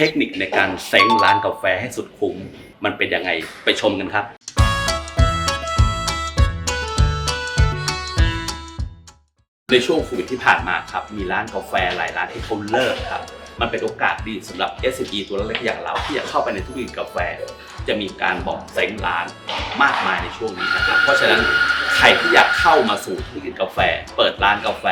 ทคนิคในการเซ้งร้านกาแฟให้สุดคุ้ม มันเป็นยังไงไปชมกันครับ ในช่วงโควิดที่ผ่านมาครับ มีร้านกาแฟหลายร้านที่เขาเลิกครับ มันเป็นโอกาสดีสำหรับ SME ตัวเล็กอย่างเราที่อยากเข้าไปในธุรกิจกาแฟ จะมีการบอกเซ้งร้านมากมายในช่วงนี้นะครับ เพราะฉะนั้นใครที่อยากเข้ามาสู่ธุรกิจกาแฟ เปิดร้านกาแฟ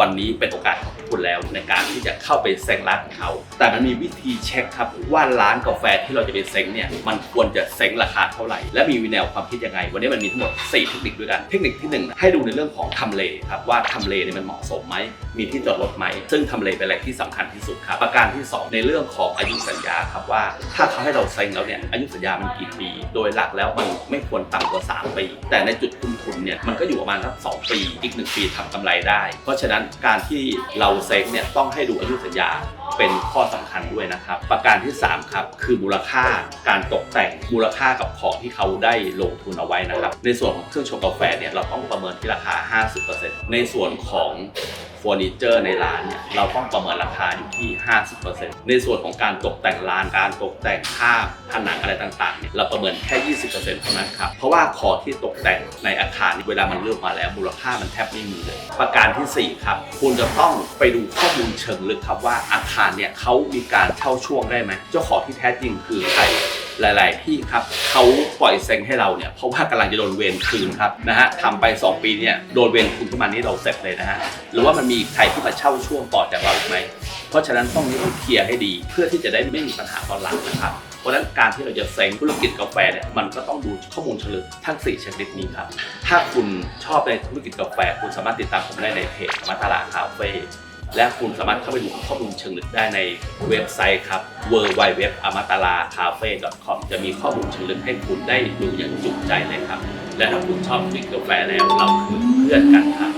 วันนี้เป็นโอกาสของ คุณแล้วในการที่จะเข้าไปเซ้งร้านของเขา แต่มันมีวิธีเช็คครับว่าร้านกาแฟที่เราจะไปเซ้งเนี่ยมันควรจะเซ้งราคาเท่าไหร่ และมีวิแนวความคิดยังไง วันนี้มันมีทั้งหมด 4 เทคนิคด้วยกัน เทคนิคที่หนึ่งให้ดูในเรื่องของทำเลครับว่าทำเลเนี่ยมันเหมาะสมไหมมีที่จอดรถไหม ซึ่งทำเลเป็นอะไรที่สำคัญที่สุดครับประการที่ 2 ในเรื่องของอายุสัญญาครับว่าถ้าเขาให้เราเซ็งแล้วเนี่ยอายุสัญญามันกี่ปี โดยหลักแล้วมันไม่ควรต่ำกว่า 3 ปี แต่ในจุดคุ้มทุนเนี่ยมันก็อยู่ประมาณสักสองปี อีก 1 ปีทำกำไรได้ เพราะฉะนั้นการที่เราเซ็งเนี่ยต้องให้ดูอายุสัญญาเป็นข้อสำคัญด้วยนะครับ ประการที่ 3 ครับ คือมูลค่าการตกแต่งมูลค่ากับของที่เขาได้ลงทุนเอาไว้นะครับ ในส่วนของเครื่องชงกาแฟเนี่ยเราต้องประเมินที่ราคา 50%ในส่วนของ ฟอร์นิเจอร์ในร้านเนี่ยเราต้องประเมินราคาอยู่ที่ 50%ในส่วนของการตกแต่งร้านการตกแต่งภาพผนังอะไรต่างๆเนี่ยเราประเมินแค่ 20%เท่านั้นครับ เพราะว่าของที่ตกแต่งในอาคารเวลามันเลือกมาแล้วมูลค่ามันแทบไม่มีเลย ประการทีสี่4 ครับ คุณจะต้องไปดูข้อมูลเชิงลึกครับว่าอาคารเนี่ยเขามีการเช่าช่วงได้ไหมเจ้าของที่แท้จริงคือใคร หลาย ๆ ที่ครับเขาปล่อยเซ็งให้เราเนี่ยเพราะว่ากำลังจะโดนเวรคืนครับนะฮะทำไป 2 ปีเนี่ยโดนเวรคืนขึ้นมาณนี้เราเสร็จเลยนะฮะหรือว่ามันมีใครที่มาเช่าช่วงต่อจากเราอีกไหมเพราะฉะนั้นต้องนี้ต้องเคลียร์ให้ดี เพื่อที่จะได้ไม่มีปัญหาตอนหลังนะครับเพราะฉะนั้นการที่เราจะเซ็งธุรกิจกาแฟเนี่ยมันก็ต้องดูข้อมูลเฉลยทั้ง 4 ชนิดนี้ครับ ถ้าคุณชอบในธุรกิจกาแฟ คุณสามารถติดตามผมได้ในเพจมัตลาคาเฟ่ และคุณสามารถเข้าไปดูข้อมูลเชิงลึกได้ในเว็บไซต์ครับ w w w a m a t a l a c a f e c o m จะมีข้อมูลเชิงลึกให้คุณได้ดูอย่างจุใจเลยครับ และถ้าคุณชอบธุรกิจกาแฟแล้วเราคือเพื่อนกันครับ